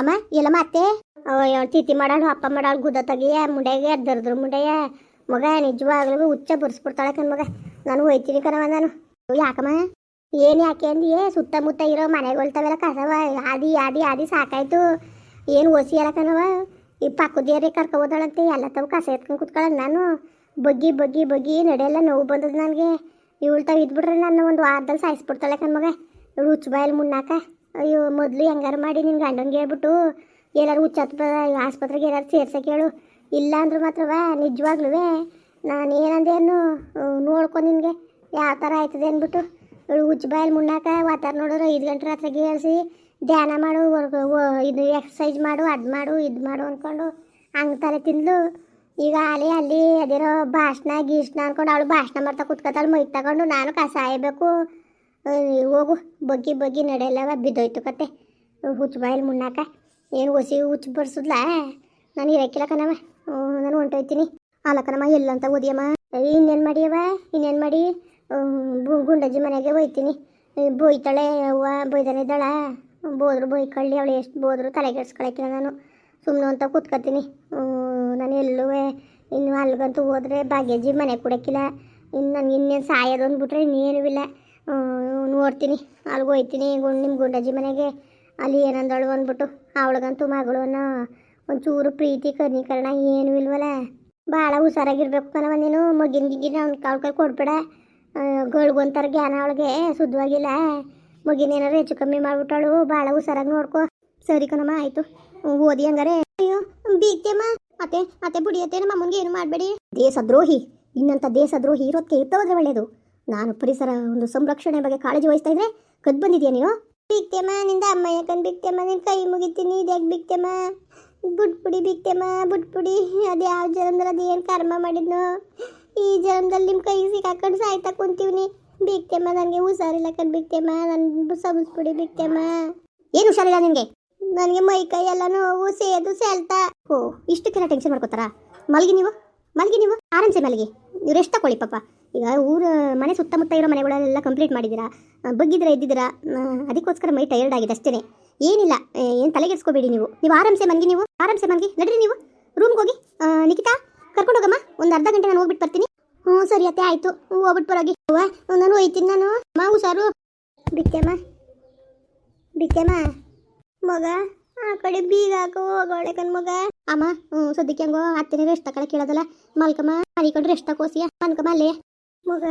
ಅಮ್ಮ, ಎಲ್ಲಮ್ಮ ಅತ್ತೆ? ತಿಥಿ ಮಾಡಾಳು, ಅಪ್ಪ ಮಾಡಾಳು ಗುದ್ದ ತೆಗಿಯ ಮುಂಡೆಗೆ ಎದ್ದರ್ದ್ರು ಮುಂಡೆಯ. ಮಗ, ನಿಜವಾಗ್ಲೂ ಹುಚ್ಚ ಬರ್ಸ್ಬಿಡ್ತಾಳೆ ಕಣ್ ಮಗ. ನಾನು ಹೋಯ್ತೀನಿ ಕಣವ ನಾನು. ಯಾಕಮ್ಮ? ಏನ್ ಯಾಕೆ ಅಂದಿಯೇ? ಸುತ್ತಮುತ್ತ ಇರೋ ಮನೆಗೊಳ್ತಾವೆಲ್ಲ ಕಸವ, ಆದಿ ಆದಿ ಆದಿ ಸಾಕಾಯ್ತು. ಏನು ಓಸಿ ಅಲ್ಲ ಕಣವ ಈ ಪಕ್ಕದೇರಿ ಕರ್ಕೊಬೋದಾಳಂತೆ, ಎಲ್ಲ ತಾವು ಕಸ ಎತ್ಕೊಂಡು ಕುತ್ಕೊಳ್ಳೋದು ನಾನು. ಬಗ್ಗಿ ಬಗ್ಗಿ ಬಗ್ಗಿ ನಡೆಯಲ್ಲ ನೋವು ಬಂದದ್ದು ನನಗೆ. ಇವಳು ತಾವು ಇದ್ಬಿಟ್ರೆ ನಾನು ಒಂದು ವಾರದಲ್ಲಿ ಸಾಯಿಸ್ಬಿಡ್ತಾಳೆ ಕಣ್ಮಗ ಇವಳು ಹುಚ್ಚ ಬಾಯಲ್ಲಿ ಮುನ್ನಾಕ ಅಯ್ಯೋ, ಮೊದಲು ಹೆಂಗಾರು ಮಾಡಿ ನಿನ್ನ ಗಂಡಂಗೆ ಹೇಳ್ಬಿಟ್ಟು ಎಲ್ಲಾರು ಹುಚ್ಚ ಆಸ್ಪತ್ರೆಗೆ ಏನಾರು ಸೇರ್ಸಕ್ಕೆ ಹೇಳು ಇಲ್ಲ ಅಂದ್ರೂ ಮಾತ್ರವ ನಿಜವಾಗ್ಲೂ ನಾನು ಏನಂದೇನು ನೋಡ್ಕೊ ನಿನಗೆ. ಯಾವ ಥರ ಆಯ್ತದೆ ಅಂದ್ಬಿಟ್ಟು ಇವಳು ಹುಚ್ಚ ಬಾಯಲ್ಲಿ ಮುನ್ನಾಕ ವಾತಾವರಣ ನೋಡಿದ್ರೆ ಐದು ಗಂಟೆ ರಾತ್ರಿಗೆ ಹೇಳ್ಸಿ, ಧ್ಯಾನ ಮಾಡು ಇದು ಎಕ್ಸಸೈಜ್ ಮಾಡು, ಅದು ಮಾಡು, ಇದು ಮಾಡು ಅಂದ್ಕೊಂಡು ಹಂಗೆ ತಲೆ ತಿಂದ್ಲು. ಈಗ ಅಲ್ಲಿ ಅಲ್ಲಿ ಅದಿರೋ ಭಾಷಣ, ಗೀಷ್ಣ ಅಂದ್ಕೊಂಡು ಅವಳು ಭಾಷಣ ಮಾಡ್ತಾ ಕುತ್ಕೊತಾಳೆ ಮೈ ತಗೊಂಡು ನಾನು ಕಸಾಯಬೇಕು ಹೋಗು. ಬಗ್ಗಿ ಬಗ್ಗಿ ನಡೆಯಲ್ಲವ, ಬಿದ್ದೋಯ್ತು ಕತೆ. ಹುಚ್ಚು ಬಾಯಲ್ಲಿ ಮುನ್ನಾಕ. ಏನು ಹೊಸಿ ಹುಚ್ಚು ಬರ್ಸುದ್ಲ? ನಾನು ಇರಕ್ಕಿಲ್ಲ ಕಣವ ನಾನು ಹೊಂಟೋಯ್ತೀನಿ. ಅಲ್ಲ ಕಣಮ್ಮ, ಎಲ್ಲಂತ ಓದಿಯಮ್ಮ? ಇನ್ನೇನು ಮಾಡಿಯವ ಇನ್ನೇನು ಮಾಡಿ? ಗುಂಡಜ್ಜಿ ಮನೆಗೆ ಹೋಯ್ತೀನಿ. ಈ ಬೋಯ್ತಾಳೆ ಅವ್ವ ಬೈದಾನೆ ಇದ್ದಾಳ. ಬೋದ್ರು ಬೈಕೊಳ್ಳಿ ಅವಳು ಎಷ್ಟು ಬೋದ್ರು ತಲೆಗೆಡ್ಸ್ಕೊಳಕ್ಕಿಲ್ಲ ನಾನು. ಸುಮ್ಮನೆ ಅಂತ ಕೂತ್ಕೊತೀನಿ ನಾನು ಎಲ್ಲೂ ಇನ್ನು ಅಲ್ಲಿಗಂತೂ ಹೋದ್ರೆ ಭಾಗ್ಯಜ್ಜಿ ಮನೆ ಕೊಡಕ್ಕಿಲ್ಲ ಇನ್ನು ನನಗೆ ಇನ್ನೇನು ಸಾಯೋದು ಅಂದ್ಬಿಟ್ರೆ ಇನ್ನೇನೂ ಇಲ್ಲ. ನೋಡ್ತೀನಿ. ಅಲ್ಲಿಗೆ ಹೋಯ್ತೀನಿ. ಗುಂಡ್ ನಿಮ್ಮ ಗುಂಡಾಜಿ ಮನೆಗೆ. ಅಲ್ಲಿ ಏನಂದಳು ಅಂದ್ಬಿಟ್ಟು ಅವಳಿಗಂತೂ ಮಗಳು ಅನ್ನೋ ಒಂಚೂರು ಪ್ರೀತಿ, ಕರ್ಣೀಕರಣ ಏನೂ ಇಲ್ವಲ್ಲ ಭಾಳ ಹುಷಾರಾಗಿರ್ಬೇಕು ಕಣವ ನೀನು. ಮಗಿನ ಗಿಗಿನ ಅವ್ನ ಕಾಳು ಕೈ ಕೊಡ್ಬೇಡ. ಗಳ್ಗೊಂತಾರ ಜ್ಞಾನ ಅವಳಿಗೆ ಶುದ್ಧವಾಗಿಲ್ಲ. ಮಗಿನ ಏನಾರು ಹೆಚ್ಚು ಕಮ್ಮಿ ಮಾಡಿಬಿಟ್ಟಾಳು. ಭಾಳ ಹುಷಾರಾಗಿ ನೋಡ್ಕೋ. ಸರಿ ಕಣಮ್ಮ, ಆಯಿತು. ಓದಿ ಹಂಗಾರೆ. ಅಯ್ಯೋ, ಬೀಗ್ತೇಮ್ಮ. ಅತ್ತೆ ಅತ್ತೆ ಬುಡಿಯತ್ತೆ ನಮ್ಮ ಏನು ಮಾಡಬೇಡಿ. ದೇಶದ್ರೋಹಿ. ಇನ್ನಂಥ ದೇಶದ್ರೋಹಿ ಇರೋದಕ್ಕೆ ಇರ್ತೋದ್ರೆ ಒಳ್ಳೆಯದು ನಾನು ಪರಿಸರ ಒಂದು ಸಂರಕ್ಷಣೆ ಬಗ್ಗೆ ಕಾಳಜಿ ವಹಿಸ್ತಾ ಇದ್ರೆ ಕದ್ ಬಂದಿದ್ಯಾ ನೀವು ಬಿಕ್ತೆಮ್ಮ ನಿಂದ ಅಮ್ಮ ಯಾಕಂದ್ ಬಿಕ್ತೆಮ್ಮ ನಿನ್ ಕೈ ಮುಗಿತೀನಿ ಇದ್ಯಾಕೆ ಬಿಕ್ತೆಮ್ಮ ಬುಟ್ಪುಡಿ ಬಿಕ್ತೆಮ್ಮ ಬುಟ್ಪುಡಿ. ಅದು ಯಾವ ಜನ್ಮದಲ್ಲಿ ಅದು ಏನು ಕರ್ಮ ಮಾಡಿದ್ನು? ಈ ಜನ್ಮದಲ್ಲಿ ನಿಮ್ಮ ಕೈ ಸಿಕ್ಕಾಕೊಂಡು ಸಾಯ್ತಾ ಕುಂತೀವ್ನಿ ಬಿಕ್ತೆಮ್ಮ ನನಗೆ ಹುಷಾರಿಲ್ಲ ಕಣ್ ಬಿಕ್ತೆಮ್ಮ ನನ್ನ ಪುಡಿ ಬಿಕ್ತೆಮ್ಮ ಏನು ಹುಷಾರಿಲ್ಲ ನಿನಗೆ? ನನಗೆ ಮೈ ಕೈ ಎಲ್ಲ ನೋವು ಸೇದು ಸೆಲ್ತಾ. ಓ ಇಷ್ಟಕ್ಕೆಲ್ಲ ಟೆನ್ಷನ್ ಮಾಡ್ಕೋತಾರಾ? ಮಲ್ಗಿ ನೀವು ಮಲ್ಗಿ ನೀವು. ಆರಾಮ್ಸೆ ಮಲ್ಗಿ. ನೀವು ರೆಸ್ಟ್ ತಗೊಳ್ಳಿ ಪಾಪ? ಈಗ ಊರ ಮನೆ ಸುತ್ತಮುತ್ತ ಇರೋ ಮನೆಗಳೆಲ್ಲ ಕಂಪ್ಲೀಟ್ ಮಾಡಿದ್ದೀರಾ? ಬಗ್ಗಿದ್ದೀರಾ, ಇದ್ದಿದ್ದೀರಾ? ಅದಕ್ಕೋಸ್ಕರ ಮೈ ಟೈರ್ಡ್ ಆಗಿದೆ ಅಷ್ಟೇ ಏನಿಲ್ಲ ಏನು ತಲೆಗೆಡ್ಸ್ಕೋಬೇಡಿ ನೀವು. ನೀವು ಆರಾಮ್ಸೆ ಮನ್ಗಿ ನೀವು? ಆರಾಮ್ಸೆ ಮನ್ಗಿ? ನಡ್ರಿ ನೀವು. ರೂಮ್ಗೆ ಹೋಗಿ. ನಿಖಿತಾ, ಕರ್ಕೊಂಡು ಹೋಗಮ್ಮ. ಒಂದು ಅರ್ಧ ಗಂಟೆ ನಾನು ಹೋಗ್ಬಿಟ್ಟು ಬರ್ತೀನಿ. ಹ್ಞೂ, ಸರಿ ಅತ್ತೆ, ಆಯಿತು. ಹೋಗ್ಬಿಟ್ಟು ಬರೋಗಿ ನಾನು ಹೋಯ್ತೀನಿ ನಾನು. ಅಮ್ಮ ಸಾರು. ಬಿತ್ತೆಮ್ಮ ಬಿತ್ತೆಮ್ಮ ಮಗ, ಆ ಕಡೆ ಬೀಗ ಹಾಕೋ ಹೋಗೋಳೆ ಕಣ್ ಮಗ. ಅಮ್ಮ, ಹ್ಞೂ, ಸದ್ಯಕ್ಕೆ ಹಂಗೋ, ಅತ್ತೆನೇ ರೆಸ್ಟ್ ತಗೊಳ ಕೇಳೋದಲ್ಲ. ಮಲ್ಕಮ್ಮ ಮನಿಕೊಂಡು ರೆಸ್ಟ್ ತಗೋಸಿಯ ಮಲ್ಕಮ್ಮ ಅಲ್ಲೇ. ಮಗ,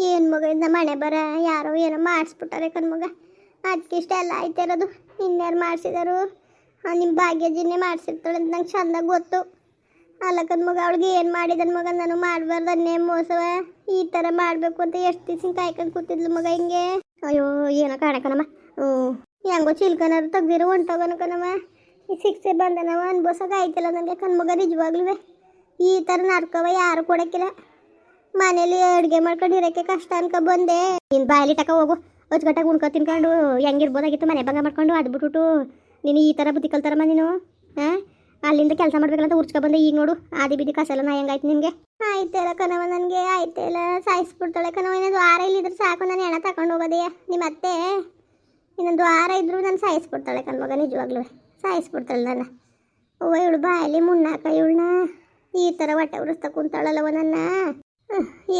ಏನು ಮಗ, ಇಂದ ಮನೆ ಬರ, ಯಾರೋ ಏನೋ ಮಾಡಿಸ್ಬಿಟ್ಟಾರೆ ಕಣ್ ಮಗ. ಅದಕ್ಕೆ ಇಷ್ಟೆಲ್ಲ ಆಯ್ತಿರೋದು ಇನ್ಯಾರು ಮಾಡಿಸಿದಾರು? ನಿಮ್ಮ ಭಾಗ್ಯಜಿನೇ ಮಾಡಿಸಿರ್ತಾಳೆ ಅಂತ ನಂಗೆ ಚಂದ ಗೊತ್ತು. ಅಲ್ಲ ಕಣ್ ಮಗ, ಅವಳಿಗೆ ಏನು ಮಾಡಿದನ್ ಮಗ? ನಾನು ಮಾಡಬಾರ್ದನ್ನೇ ಮೋಸವ. ಈ ಥರ ಮಾಡಬೇಕು ಅಂತ ಎಷ್ಟು ದಿವ್ಸ ಕಾಯ್ಕೊಂಡು ಕೂತಿದ್ಲು ಮಗ ಹಿಂಗೆ? ಅಯ್ಯೋ, ಏನೋ ಕಾಣಕನಮ್ಮ ಹ್ಞೂ. ಹೆಂಗೋ ಚಿಲ್ಕನಾರು ತೆಗ್ದಿರೋ ಹೊಂಟೋಗನ ಕಣವ ಈ ಶಿಕ್ಷೆ ಬಂದನವ ಅನ್ಬೋಸಕ್ಕೆ ಆಯ್ತಿಲ್ಲ ನನಗೆ ಕಣ್ಮಗ ನಿಜವಾಗ್ಲೂ ಈ ಥರ ನರ್ಕವ ಯಾರು ಕೊಡಕ್ಕಿಲ್ಲ. ಮನೇಲಿ ಅಡುಗೆ ಮಾಡ್ಕೊಂಡು ಇರೋಕ್ಕೆ ಕಷ್ಟ ಅನ್ಕೊ ಬಂದೆ. ನಿನ್ ಬಾಯಲ್ಲಿ ತಕ ಹೋಗು. ಅಚ್ಚುಕಟ್ಟಾಗಿ ಉಣ್ಕೊ ತಿನ್ಕೊಂಡು ಹೆಂಗಿರ್ಬೋದಾಗಿತ್ತು ಮನೆ ಭಂಗ ಮಾಡ್ಕೊಂಡು ಅದು ಬಿಟ್ಬಿಟ್ಟು ನೀನು ಈ ಥರ ಬುದ್ಧಿ ಕಲ್ತಾರಮ್ಮ ನೀನು ಹಾಂ ಅಲ್ಲಿಂದ ಕೆಲಸ ಮಾಡ್ಬೇಕಂತ ಉರ್ಚ್ಕೊ ಬಂದೆ. ಈಗ ನೋಡು, ಆದಿ ಬಿದ್ದಿ ಕಸಲ್ಲ ನಾ ಹೆಂಗಾಯ್ತು ನಿನಗೆ. ಆಯ್ತಲ್ಲ ಕನವ ನನಗೆ ಆಯ್ತಲ್ಲ ಸಾಯಿಸ್ಬಿಡ್ತಾಳೆ ಕಣವ ಇನ್ನೊಂದು ವಾರ ಇಲ್ಲಿದ್ರೆ ಸಾಕು. ನಾನು ಹೆಣ ತಗೊಂಡು ಹೋಗೋದೇ ನಿಮ್ಮ ಅತ್ತೆ? ಇನ್ನೊಂದು ವಾರ ಇದ್ದರೂ ನಾನು ಸಾಯಿಸ್ಬಿಡ್ತಾಳೆ ಕಣ್ಮಗ, ನಿಜವಾಗ್ಲೂ. ಸಾಯಿಸ್ಬಿಡ್ತಾಳೆ ನನ್ನ. ಓ ಇವಳು ಬಾಯಲ್ಲಿ ಮುನ್ನಾಕ ಇವಳನ್ನ ಈ ಥರ ಹೊಟ್ಟೆ ಉರಿಸ್ತಾ ಕುಂತಾಳಲ್ಲವ ನನ್ನ.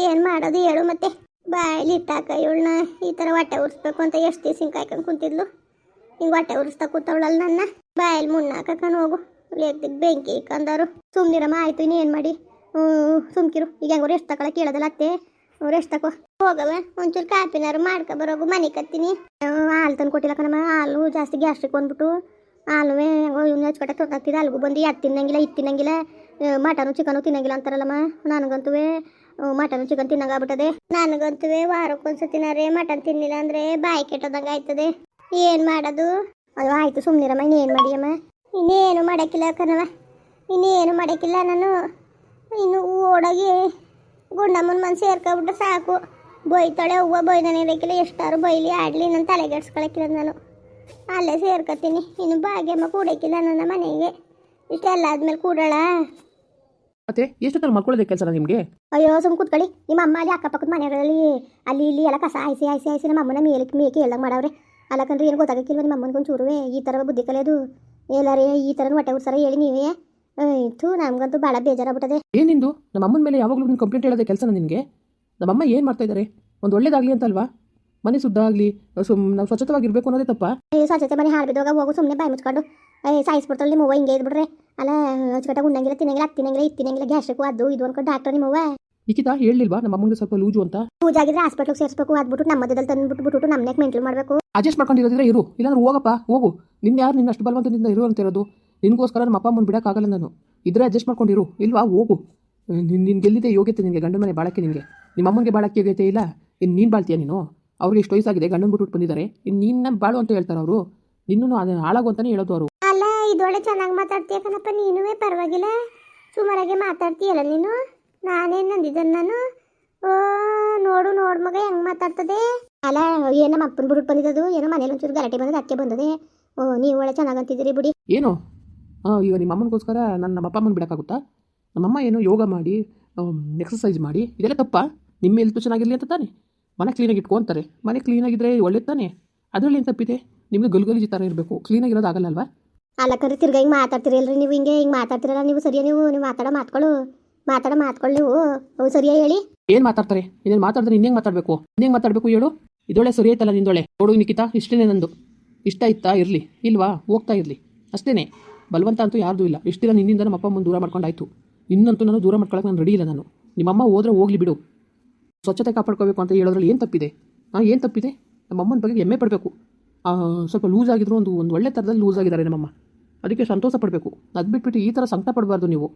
ಏನು ಮಾಡೋದು ಹೇಳು ಮತ್ತೆ. ಬಾಯಲ್ಲಿ ಇಟ್ಟಾಕ ಇವಳನ್ನ ಈ ತರ ಹೊಟ್ಟೆ ಉರಿಸ್ಬೇಕು ಅಂತ ಎಷ್ಟು ದಿವಸ ಹಿಂಗೆ ಕುಂತಿದ್ಲು. ಹಿಂಗ್ ಹೊಟ್ಟೆ ಉರಿಸ್ತಾ ಕೂತವಳಲ್ಲ ನನ್ನ. ಬಾಯಲ್ಲಿ ಮುನ್ನಾಕನ್ ಹೋಗು. ಲೇಕ್ದಿಗೆ ಬೆಂಕಿ ಕಂದರು. ಸುಮ್ನಿರಮ್ಮ, ಆಯ್ತು, ಇನ್ನೇನು ಮಾಡಿ? ಹ್ಮ್, ಸುಮ್ಕಿರು. ಈಗ ಹೆಂಗ್ ರೆಸ್ಟ್ ತಗೊಳಕ್ಕೆ ಕೇಳೋದಲ್ಲ ಅತ್ತೆ? ರೆಸ್ಟ್ ತಗೋ ಹೋಗವ ಒಂಚೂರು ಕಾಪಿನಾರು ಮಾಡ್ಕೊ ಬರೋಗು, ಮನೆ ಕತ್ತೀನಿ. ಹಾಲು ತಂದು ಕೊಟ್ಟಿಲ್ಲ ಕಣಮ್ಮ, ಹಾಲು ಜಾಸ್ತಿ ಗ್ಯಾಸ್ಟ್ರಿಕ್ ಬಂದ್ಬಿಟ್ಟು. ಹಾಲು ಹೆಂಗೋ ಇವ್ನ ಹಚ್ಕೊಟ್ಟೆ ತೊಗೊಳ್ತಿದ್ದೆ ಅಲ್ಲಿಗೂ ಬಂದು ಅದು ತಿನ್ನಂಗಿಲ್ಲ, ಇದು ತಿನ್ನಂಗಿಲ್ಲ. ಮಟನು, ಚಿಕನು ತಿನ್ನಂಗಿಲ್ಲ ಅಂತಾರಲ್ಲಮ್ಮ ನನಗಂತೂ ಮಟನು ಚಿಕನ್ ತಿನ್ನಂಗಾಗ್ಬಿಟ್ಟದೆ. ನನಗಂತೂ ವಾರಕ್ಕೊಂದ್ಸತಿನಾರೇ ಮಟನ್ ತಿನ್ನಿಲ್ಲ ಅಂದ್ರೆ ಬಾಯಿ ಕೆಟ್ಟದಂಗ ಆಯ್ತದೆ. ಏನು ಮಾಡೋದು? ಅಲ್ವಾ ಆಯ್ತು ಸುಮ್ಮನಿರಮ್ಮ ಇನ್ನೇನು ಮಾಡಿಯಮ್ಮ ಇನ್ನೇನು ಮಾಡಕ್ಕಿಲ್ಲ ಕಣವ ಇನ್ನೇನು ಮಾಡಕ್ಕಿಲ್ಲ ನಾನು. ಇನ್ನು ಓಡೋಗಿ ಗುಂಡಮ್ಮನ ಮನ್ ಸೇರ್ಕೊಬಿಟ್ರೆ ಸಾಕು. ಬೈತಾಳೆ ಹೂವು ಬೈದಾನೆ ಇರೋಕ್ಕಿಲ್ಲ ಎಷ್ಟಾರು ಬೈಲಿ, ಆಡಲಿ ನನ್ನ ತಲೆಗೆಡ್ಸ್ಕೊಳಕ್ಕಿಲ್ಲ ನಾನು. ಅಲ್ಲೇ ಸೇರ್ಕೊತೀನಿ. ಇನ್ನು ಭಾಗ್ಯಮ್ಮ ಕೂಡಕ್ಕಿಲ್ಲ ನನ್ನ ಮನೆಗೆ. ಇಷ್ಟೆಲ್ಲ ಆದ್ಮೇಲೆ ಕೂಡೋಳ ಮತ್ತೆ ಎಷ್ಟೊತ್ತಲ್ಲಿ ಮಲ್ಕೊಳ್ಳೋದೇ ಕೆಲಸ ನಿಮಗೆ? ಅಯ್ಯೋ ಸುಮ್ ಕೂತ್ಕೊಳ್ಳಿ. ನಿಮ್ಮ ಅಮ್ಮ ಅಲ್ಲಿ ಅಕ್ಕಪಕ್ಕದ ಮನೆಗಳಲ್ಲಿ ಅಲ್ಲಿ ಇಲ್ಲಿ ಎಲ್ಲ ಕಸ ಐಸಿ ಐಸಿ ಐಸಿ ನಮ್ಮ ಅಮ್ಮನ ಮೇಲಕ್ಕೆ ಮೇಕೆ ಎಲ್ಲ ಮಾಡವ್ರೆ. ಅಲ್ಲಕಂದ್ರೆ ಏನು ಗೊತ್ತಾಗಕ್ಕಿಲ್ವ ನಿಮ್ಮ ಅಮ್ಮನಿಗೆ ಚೂರುವೆ? ಈ ಥರ ಬುದ್ಧಿ ಕಲಿಯೋದು ಎಲ್ಲರೇ ಈ ಥರ ಹೊಟ್ಟೆ ಉಡ್ಸಾರ ಹೇಳಿ ನೀವೇ. ಇತ್ತು ನಮ್ಗಂತೂ ಭಾಳ ಬೇಜಾರಾಗ್ಬಿಟ್ಟದೆ. ಏನಿಂದು ನಮ್ಮ ಅಮ್ಮನ ಮೇಲೆ ಯಾವಾಗಲೂ ನೀನು ಕಂಪ್ಲೇಂಟ್ ಹೇಳೋದೇ ಕೆಲಸ ನಿನಗೆ? ನಮ್ಮಮ್ಮ ಏನು ಮಾಡ್ತಾ ಇದ್ದಾರೆ ಒಂದು ಒಳ್ಳೇದಾಗಲಿ ಅಂತಲ್ವಾ? ಮನೆ ಸುದ್ದ ಆಗಲಿ ಸುಮ್ ನಾವು ಸ್ವಚ್ಛತವಾಗಿರಬೇಕು ಅನ್ನೋದೇ ತಪ್ಪ? ಏ ಸ್ವಚ್ಛತೆ ಮನೆ ಹಾಳು ಬಿದ್ದೋಗ ಹೋಗು ಸುಮ್ಮನೆ ಬಾಯಿ ಮುಚ್ಕೊಂಡು. ಸಾಯಿಸ್ಬಿಡ್ತಾಳೆ ನಿಮ್ಮವ್ವ ಹಿಂಗೆ ಇದ್ಬಿಡ್ರೆ ಅಲ್ಲ ಅಚ್ಚುಕಟ್ಟಾಗಿ ಉಣ್ಣಂಗಿಲ್ಲ ತಿನ್ನಂಗಿಲ್ಲ ತಿನ್ನಂಗಿಲ್ಲ ಇದು ತಿನ್ನಂಗಿಲ್ಲ ಗ್ಯಾಸ್ಟ್ರಿಕ್ ಅದು ಇದು ಅನ್ಕೊಂಡು ಡಾಕ್ಟರ್ ನಿಮ್ಮವ್ವ. ನಿಖಿತಾ ಹೇಳಿಲ್ವಾ ನಮ್ಮ ಮುಂದೆ ಸ್ವಲ್ಪ ಲೂಜು ಅಂತ. ಲೂಜ್ ಆಗಿದ್ರೆ ಹಾಸ್ಪಿಟ್ಲಿಗೆ ಸೇರಿಸ್ಬೇಕು ಅದ್ಬಿಟ್ಟು ನಮ್ಮ ಮಧ್ಯದಲ್ಲಿ ತಂದ್ಬಿಟ್ಟು ಬಿಟ್ಟು ನಮ್ಮನೆ ಮೆಂಟಲ್ ಮಾಡಬೇಕು. ಅಡ್ಜಸ್ಟ್ ಮಾಡ್ಕೊಂಡಿರೋದ್ರೆ ಇರು. ಇಲ್ಲಾಂದ್ರೆ ಹೋಗಪ್ಪ ಹೋಗು. ನಿನ್ನ ಯಾರು ನಿನ್ನ ಅಷ್ಟು ಬಲವಂತದಿಂದ ಇರು ಅಂತ ಇರೋದು. ನಿನಗೋಸ್ಕರ ನಮ್ಮ ಅಪ್ಪ ಅಮ್ಮನ ಬಿಡೋಕ್ಕಾಗಲ್ಲ ನಾನು. ಇದ್ರೆ ಅಡ್ಜಸ್ಟ್ ಮಾಡ್ಕೊಂಡಿರು. ಇಲ್ವಾ? ಹೋಗು. ನಿನ್ ನಿನ್ ಗೆಲ್ಲಿದೆ ಯೋಗ್ಯತೆ ನಿನಗೆ ಗಂಡನ ಮನೆ ಬಾಳಕ್ಕೆ ನಿನಗೆ? ನಿಮ್ಮ ಅಮ್ಮನಿಗೆ ಬಾಳಕ್ಕೆ ಯೋಗ್ಯತೆ ಇಲ್ಲ? ಇನ್ನು ನೀನು ಬಾಳ್ತೀಯ ನೀನು? ಅವ್ರಿಗೆ ಎಷ್ಟು ವಯಸ್ಸಾಗಿದೆ ಗಂಡನ ಬಿಟ್ಟು ಬಂದಿದ್ದಾರೆ. ಇನ್ನು ನಿನ್ನ ಬಾಳು ಅಂತ ಹೇಳ್ತಾರೆ ಅವರು. ನಿನ್ನೂ ಅದು ಹಾಳಾಗು ಅಂತಲೇ ಹೇಳೋದು ಅವರು. ಇದೊಳ್ಳೆ ಚೆನ್ನಾಗಿ ಮಾತಾಡ್ತೀಯ ಕಣಪ್ಪ, ನೀನುವೇ ಪರವಾಗಿಲ್ಲ. ಸುಮಾರಾಗೆ ಮಾತಾಡ್ತೀಯಲ್ಲ ನೀನು? ನಾನೇನು ನಂದಿದ್ದನು ನಾನು? ಓ, ನೋಡು ನೋಡು ಮಗ, ಹೆಂಗೆ ಮಾತಾಡ್ತದೆ? ಅಲ್ಲ, ಏನು ನಮ್ಮ ಅಪ್ಪನ ಬಂದಿದ್ದು ಏನೋ ಮನೇಲಿ ಒಂಚೂರು ಗಲಾಟೆ ಬಂದದ ಅಕ್ಕೆ ಬಂದದೆ. ಓ, ನೀವು ಒಳ್ಳೆ ಚೆನ್ನಾಗಿ ಅಂತಿದ್ದೀರಿ ಬಿಡಿ. ಏನು? ಹಾಂ ಈಗ ನಿಮ್ಮ ಅಮ್ಮನಿಗೋಸ್ಕರ ನನ್ನ ನಮ್ಮ ಅಪ್ಪ ಅಮ್ಮನ ಬಿಡೋಕ್ಕಾಗುತ್ತಾ? ನಮ್ಮಮ್ಮ ಏನು ಯೋಗ ಮಾಡಿ ಎಕ್ಸಸೈಸ್ ಮಾಡಿ, ಇದೆಲ್ಲ ತಪ್ಪ? ನಿಮ್ಮ ಹೆಲ್ತ್ ಚೆನ್ನಾಗಿರಲಿ ಅಂತ ತಾನೆ? ಮನೆ ಕ್ಲೀನಾಗಿ ಇಟ್ಕೊಂತಾರೆ ಮನೆ ಕ್ಲೀನಾಗಿದ್ದರೆ ಒಳ್ಳೆ ತಾನೆ? ಅದರಲ್ಲಿ ಏನು ತಪ್ಪಿದೆ? ನಿಮಗೆ ಗಲ್ಗಲಿಜಿ ಥರ ಇರಬೇಕು. ಕ್ಲೀನಾಗಿರೋದು ಆಗಲ್ಲ ಅಲ್ವಾ? ಅಲ್ಲ ಕರಿ, ತಿರ್ಗ ಹಿಂಗೆ ಮಾತಾಡ್ತಿರಲ್ರಿ ನೀವು ಹಿಂಗೆ ಹಿಂಗೆ ಮಾತಾಡ್ತಿರಲ್ಲ ನೀವು ಸರಿಯಾ ನೀವು? ನೀವು ಮಾತಾಡ ಮಾತ್ಕೊಳ್ಳು ಮಾತಾಡ ಮಾತ್ಕೊಳ್ಳಿ ನೀವು. ಅವು ಸರಿಯಾ ಹೇಳಿ? ಏನು ಮಾತಾಡ್ತಾರೆ? ಇನ್ನೇನು ಮಾತಾಡಿದ್ರೆ ಇನ್ನೇನು ಮಾತಾಡಬೇಕು? ಇನ್ನೇನು ಮಾತಾಡಬೇಕು ಹೇಳು? ಇದೊಳ್ಳೆ ಸರಿ ಆಯ್ತಲ್ಲ ನಿಂದೊಳೆ ನೋಡು ನಿಖಿತಾ ಇಷ್ಟೇ ನಂದು. ಇಷ್ಟ ಇತ್ತಾ? ಇರಲಿ. ಇಲ್ವಾ? ಹೋಗ್ತಾ ಇರಲಿ. ಅಷ್ಟೇನೆ. ಬಲವಂತ ಅಂತೂ ಯಾರ್ದೂ ಇಲ್ಲ. ಇಷ್ಟಿಲ್ಲ ನಿನ್ನಿಂದ ನಮ್ಮ ಅಪ್ಪ ಮುಂದೆ ದೂರ ಮಾಡ್ಕೊಂಡಾಯ್ತು. ಇನ್ನಂತೂ ನಾನು ದೂರ ಮಾಡ್ಕೊಳಕ್ಕೆ ನಾನು ರೆಡಿ ಇಲ್ಲ ನಾನು. ನಿಮ್ಮಮ್ಮ ಹೋದ್ರೆ ಹೋಗ್ಲಿ ಬಿಡು. ಸ್ವಚ್ಛತೆ ಕಾಪಾಡ್ಕೋಬೇಕು ಅಂತ ಹೇಳೋದ್ರಲ್ಲಿ ಏನು ತಪ್ಪಿದೆ? ಹಾಂ ಏನು ತಪ್ಪಿದೆ? ನಮ್ಮಮ್ಮನ ಬಗ್ಗೆ ಹೆಮ್ಮೆ ಪಡಬೇಕು. ಸ್ವಲ್ಪ ಲೂಸ್ ಆಗಿದ್ರು ಒಂದು ಒಂದು ಒಳ್ಳೆ ಥರದಲ್ಲಿ ಲೂಸ್ ಆಗಿದ್ದಾರೆ ನಮ್ಮಮ್ಮ. ಅದಕ್ಕೆ ಸಂತೋಷ ಪಡಬೇಕು. ಅದು ಬಿಟ್ಬಿಟ್ಟು ಈ ಥರ ಸಂಕಟ ಪಡಬಾರ್ದು ನೀವು.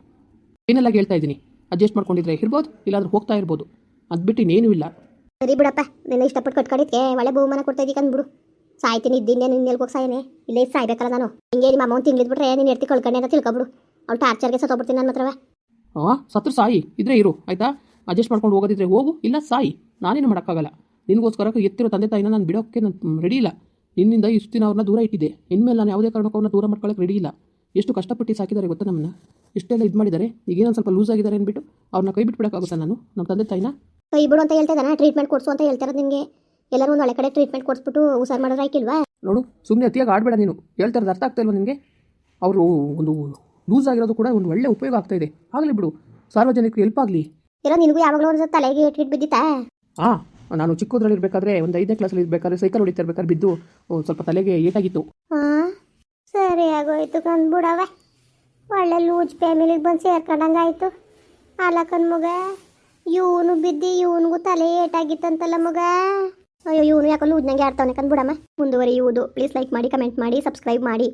ಏನೆಲ್ಲ ಹೇಳ್ತಾ ಇದ್ದೀನಿ? ಅಡ್ಜಸ್ಟ್ ಮಾಡ್ಕೊಂಡಿದ್ರೆ ಇರ್ಬೋದು ಇಲ್ಲಾಂದ್ರೆ ಹೋಗ್ತಾ ಇರ್ಬೋದು. ಅದು ಬಿಟ್ಟು ಇನ್ನೇನೂ ಇಲ್ಲ. ಸರಿ ಬಿಡಪ್ಪ ನಿನ್ನ ಇಷ್ಟಪಟ್ಟು ಕಟ್ಕೊಂಡಿದ್ಕೆ ಒಳ್ಳೆ ಬಹುಮಾನ ಕೊಡ್ತಾ ಇದ್ದೀಕ ಅಂದ್ಬಿಡು. ಸಾಯ್ತೀನಿ ಇದ್ದೀನಿ ನಿನ್ನ ಎಲ್ಗೋಗಿ ಸಾಯನೆ ಇಲ್ಲೇ ಸಾಯ್ಬೇಕಲ್ಲ ನಾನು. ಹಿಂಗೆ ನಿಮ್ಮ ಅಮ್ಮನ ತಿಂಗ್ಳಿದ್ಬಿಟ್ರೆ ನೀನು ಎತ್ತಿ ಕಳ್ಕೊಂಡೆ ಅಂತ ತಿಳ್ಕೊಬಿಡು. ಅವ್ಳು ಟಾರ್ಚರ್ಗೆ ಸತ್ತೋಗ್ಬಿಡ್ತೀನಿ ನನ್ನ ಹತ್ರವ. ಹಾಂ ಸತ್ರು ಸಾಯಿ ಇದ್ರೆ ಇರು ಆಯ್ತಾ? ಅಡ್ಜಸ್ಟ್ ಮಾಡ್ಕೊಂಡು ಹೋಗೋದಿದ್ರೆ ಹೋಗು ಇಲ್ಲ ಸಾಯಿ. ನಾನೇನು ಮಾಡೋಕ್ಕಾಗಲ್ಲ. ನಿನಗೋಸ್ಕರ ಎತ್ತಿರೋ ತಂದೆ ತಾಯಿನ ನಾನು ಬಿಡೋಕ್ಕೆ ನಾನು ರೆಡಿ ಇಲ್ಲ. ನಿನ್ನಿಂದ ಇಷ್ಟು ದಿನ ಅವ್ರನ್ನ ದೂರ ಇಟ್ಟಿದ್ದೆ. ಇನ್ಮೇಲೆ ನಾನು ಯಾವುದೇ ಕಾರಣಕ್ಕೂ ಅವ್ರನ್ನ ದೂರ ಮಾಡ್ಕೊಳ್ಳೋಕೆ ರೆಡಿ ಇಲ್ಲ. ಎಷ್ಟು ಕಷ್ಟಪಟ್ಟು ಸಾಕಿದ್ದಾರೆ ಗೊತ್ತಾ ನಮ್ಮನ್ನ? ಇಷ್ಟೆಲ್ಲ ಇದು ಮಾಡಿದ್ದಾರೆ. ಈಗೇನೊಂದು ಸ್ವಲ್ಪ ಲೂಸ್ ಆಗಿದ್ದಾರೆ ಅಂದ್ಬಿಟ್ಟು ಅವ್ರನ್ನ ಕೈ ಬಿಟ್ಬಿಡೋಕ್ಕಾಗುತ್ತಾ ನಾನು? ನಮ್ಮ ತಂದೆ ತಾಯಿನ? ಕೈ ಬಿಡು ಅಂತ ಹೇಳ್ತಾ ಟ್ರೀಟ್ಮೆಂಟ್ ಕೊಡಿಸು ಅಂತ ಹೇಳ್ತಾರೆ ನಿಮಗೆ? ಎಲ್ಲರೂ ಒಂದು ಒಳ್ಳೆ ಕಡೆ ಟ್ರೀಟ್ಮೆಂಟ್ ಕೊಡಿಸ್ಬಿಟ್ಟು ಹುಷಾರು ಮಾಡೋದು ಆಯ್ಕಿಲ್ವಾ ನೋಡು ಸುಮ್ಮನೆ ಅತಿಯಾಗಿ ಆಡಬೇಡ ನೀನು. ಹೇಳ್ತಾ ಇರೋದು ಅರ್ಥ ಆಗ್ತಾ ಇಲ್ವಾ ನಿನಗೆ? ಅವರು ಒಂದು ಲೂಸ್ ಆಗಿರೋದು ಕೂಡ ಒಂದು ಒಳ್ಳೆ ಉಪಯೋಗ ಆಗ್ತಾ ಇದೆ. ಆಗಲಿ ಬಿಡು. ಸಾರ್ವಜನಿಕರು ಹೆಲ್ಪ್ ಆಗಲಿ. ಇರೋ ನಿನಗೂ ಯಾವಾಗಲೂ ಒಂದು ತಲೆಗೆ ಏಟ್ಗಿಟ್ ಬಿದ್ದಿತ್ತಾ? ಹಾಂ ನಾನು ಚಿಕ್ಕದ್ರಲ್ಲಿ ಇರಬೇಕಾದ್ರೆ ಒಂದು ಐದನೇ ಕ್ಲಾಸಲ್ಲಿ ಇರಬೇಕಾದ್ರೆ ಸೈಕಲ್ ಹೊಡಿತಿರ್ಬೇಕಾದ್ರೆ ಬಿದ್ದು ಸ್ವಲ್ಪ ತಲೆಗೆ ಏಟಾಗಿತ್ತು. ಹಾಂ, ಸರಿ ಆಗೋಯ್ತು ಕಂದ್ಬಿಡವೆ ಒಳ್ಳೆ ಲೂಜ್ ಫ್ಯಾಮಿಲಿಗೆ ಬಂದು ಆ ಕಣ್ ಮಗ, ಇವನು ಬಿದ್ದು ಇವನಿಗೂ ತಲೆ ಏಟಾಗಿತ್ತಂತಲ್ಲ ಮಗ. ಅಯ್ಯೋ, ಇವನು ಯಾಕೋ ಲೂಜ್ನಂಗೆ ಆಡ್ತಾವನೆ ಕಂದ್ಬಿಡಮ್ಮ. ಮುಂದುವರಿಯುವುದು. ಪ್ಲೀಸ್ ಲೈಕ್ ಮಾಡಿ ಕಮೆಂಟ್ ಮಾಡಿ ಸಬ್ಸ್ಕ್ರೈಬ್ ಮಾಡಿ.